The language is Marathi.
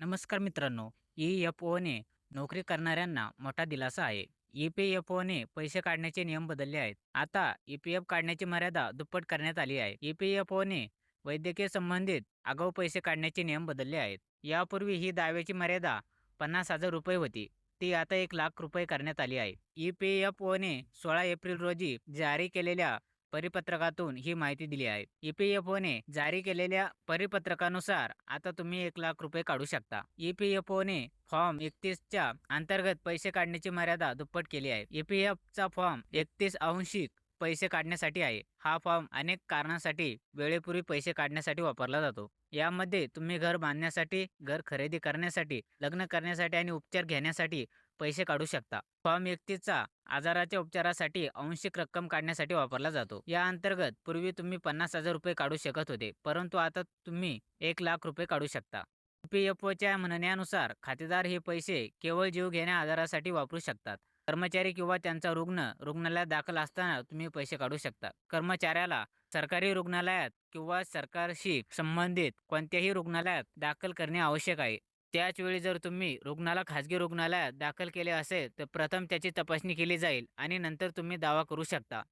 नमस्कार मित्रांनो ई एफ ओने नोकरी करणाऱ्यांना मोठा दिलासा आहे. ई पी एफ ओने पैसे काढण्याचे नियम बदलले आहेत. आता ई पी एफ काढण्याची मर्यादा दुप्पट करण्यात आली आहे. ई पी एफ ओने वैद्यकीय संबंधित आगाऊ पैसे काढण्याचे नियम बदलले आहेत. यापूर्वी ही दाव्याची मर्यादा पन्नास हजार रुपये होती. ती आता एक लाख रुपये करण्यात आली आहे. ई पी एफ ओने सोळा एप्रिल रोजी जारी केलेल्या परिपत्रकातून ही माहिती दिली आहे. ईपीएफओने जारी केलेल्या परिपत्रकानुसार आता तुम्ही एक लाख रुपये काढू शकता. ईपीएफओने फॉर्म एकतीसच्या अंतर्गत पैसे काढण्याची मर्यादा दुप्पट केली आहे. ईपीएफचा फॉर्म एकतीस अंशिक पैसे काढण्यासाठी आहे. हा फॉर्म अनेक कारणांसाठी वेळेपूर्वी पैसे काढण्यासाठी वापरला जातो. यामध्ये तुम्ही घर बांधण्यासाठी घर खरेदी करण्यासाठी लग्न करण्यासाठी आणि उपचार घेण्यासाठी पैसे काढू शकता. फॉर्म व्यक्तीचा आजाराच्या उपचारासाठी अंशिक रक्कम काढण्यासाठी वापरला जातो. या अंतर्गत पूर्वी तुम्ही पन्नास हजार रुपये काढू शकत होते परंतु आता तुम्ही एक लाख रुपये काढू शकता. पी एफ ओच्या म्हणण्यानुसार खातेदार हे पैसे केवळ जीव घेण्या आजारासाठी वापरू शकतात. कर्मचारी किंवा त्यांचा रुग्ण रुग्णालयात दाखल असताना तुम्ही पैसे काढू शकता. कर्मचाऱ्याला सरकारी रुग्णालयात किंवा सरकारशी संबंधित कोणत्याही रुग्णालयात दाखल करणे आवश्यक आहे. त्याच वेळी जर तुम्ही रुग्णाला खाजगी रुग्णालयात दाखल केले असेल तर प्रथम त्याची तपासणी केली जाईल आणि नंतर तुम्ही दावा करू शकता.